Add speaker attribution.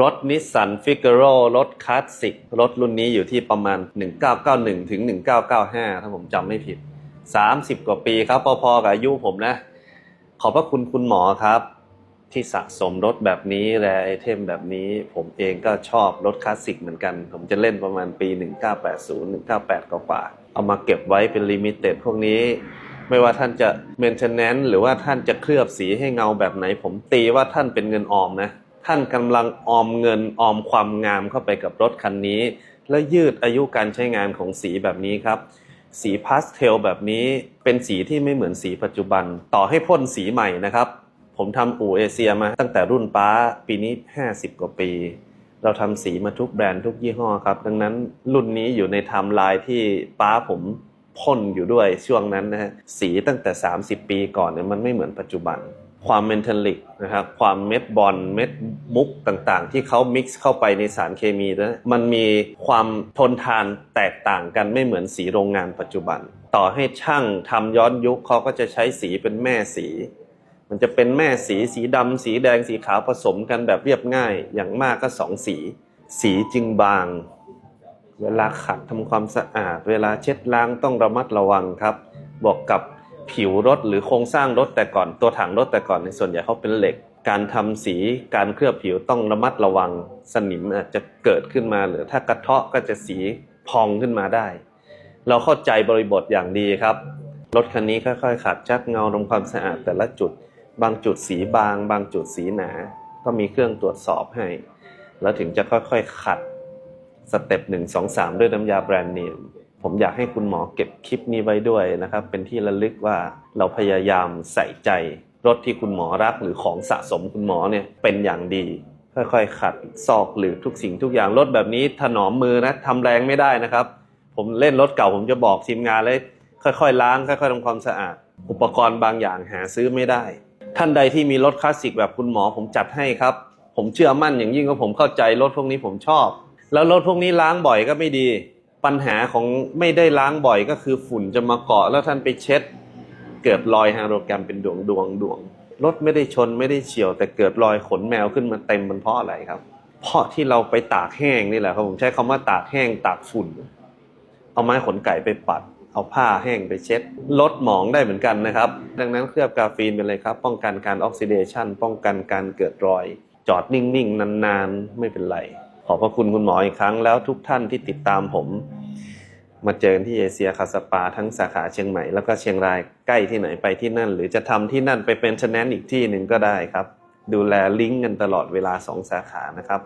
Speaker 1: รถนิสสันฟิกเ r อรถคลาสสิก รถรุ่นนี้อยู่ที่ประมาณ 1991 ถึง 1995 ถ้าผมจำไม่ผิด 30 กว่าปีครับ พอๆกับอายุผมนะ ขอบพระคุณคุณหมอครับ ที่สะสมรถแบบนี้และไอเทมแบบนี้ ผมเองก็ชอบรถคลาสสิกเหมือนกัน ผมจะเล่นประมาณปี 1980 1998 กว่าๆเอามาเก็บไว้เป็นลิมิเต็ดพวกนี้ไม่ว่าท่านจะเมนเทนแนนซ์หรือว่าท่านจะเคลือบสีให้เงาแบบไหน ผมตีว่าท่านเป็นเงินออมนะ ท่านกำลังออมเงินออมความงามเข้าไปกับรถคันนี้ และยืดอายุการใช้งานของสีแบบนี้ครับ สีพาสเทลแบบนี้เป็นสีที่ไม่เหมือนสีปัจจุบัน ต่อให้พ่นสีใหม่นะครับ ผมทำอู่เอเชียมาตั้งแต่รุ่นป้าปีนี้ 50 กว่าปี เราทำสีมาทุกแบรนด์ทุกยี่ห้อครับ ดังนั้นรุ่นนี้อยู่ในไทม์ไลน์ที่ป้าผมพ่นอยู่ด้วยช่วงนั้นนะฮะสีตั้งแต่ 30 ปีก่อนเนี่ยมันไม่เหมือนปัจจุบัน ความเมนเทลลิกนะครับความเม็ดบอลเม็ดมุกต่างๆ ที่เขามิกซ์เข้าไปในสารเคมีนะมันมีความทนทานแตกต่างกันไม่เหมือนสีโรงงานปัจจุบัน ต่อให้ช่างทำย้อนยุคเขาก็จะใช้สีเป็นแม่สี มันจะเป็นแม่สีสีดำสีแดงสีขาวผสมกันแบบเรียบง่าย อย่างมากก็สองสี สีจึงบาง เวลาขัดทำความสะอาด เวลาเช็ดล้างต้องระมัดระวังครับ บอกกับ ผิวรถหรือโครงสร้างรถแต่ก่อนตัวถังรถแต่ก่อนในส่วนใหญ่เขาเป็นเหล็ก การทำสีการเคลือบผิวต้องระมัดระวังสนิมอาจจะเกิดขึ้นมาหรือถ้ากระเทาะก็จะสีพองขึ้นมาได้ เราเข้าใจบริบทอย่างดีครับ รถคันนี้ค่อยๆขัดชักเงาทำความสะอาดแต่ละจุด บางจุดสีบาง บางจุดสีหนา ก็มีเครื่องตรวจสอบให้ แล้วถึงจะค่อยๆขัดสเต็ปหนึ่งสองสามด้วยน้ำยาแบรนด์เนม ผมอยากให้คุณหมอเก็บคลิปนี้ไว้ด้วยนะครับ เป็นที่ระลึกว่าเราพยายามใส่ใจรถที่คุณหมอรักหรือของสะสมคุณหมอเนี่ยเป็นอย่างดี ค่อยๆขัดซอกหรือทุกสิ่งทุกอย่างรถแบบนี้ถนอมมือนะทำแรงไม่ได้นะครับ ผมเล่นรถเก่าผมจะบอกทีมงานเลย ค่อยๆล้างค่อยๆทำความสะอาด อุปกรณ์บางอย่างหาซื้อไม่ได้ ท่านใดที่มีรถคลาสสิกแบบคุณหมอผมจัดให้ครับ ผมเชื่อมั่นอย่างยิ่งว่าผมเข้าใจรถพวกนี้ผมชอบ แล้วรถพวกนี้ล้างบ่อยก็ไม่ดี ปัญหาของไม่ได้ล้างบ่อยก็คือฝุ่นจะมาเกาะแล้วท่านไปเช็ด เกิดรอยไฮโดรแกรมเป็นดวงดวงดวงรถไม่ได้ชนไม่ได้เฉียวแต่เกิดรอยขนแมวขึ้นมาเต็มมันเพราะอะไรครับ เพราะที่เราไปตากแห้งนี่แหละครับผมใช้คำว่าตากแห้งตากฝุ่น เอาไม้ขนไก่ไปปัด เอาผ้าแห้งไปเช็ด ลดหมองได้เหมือนกันนะครับ ดังนั้นเคลือบกาฟีนเป็นเลยครับ ป้องกันการออกซิเดชันป้องกันการเกิดรอย จอดนิ่งๆนานๆไม่เป็นไร อบพระคุณคุณหมออีกครั้งแล้วทุกท่านที่ติดตามผม มาเจอกันที่เอเชียคาสปาทั้งสาขาเชียงใหม่แล้วก็เชียงรายใกล้ที่ไหนไปที่นั่น หรือจะทำที่นั่นไปเป็นชแนนอีกที่หนึ่งก็ได้ครับ ดูแลลิงก์กันตลอดเวลาสองสาขานะครับ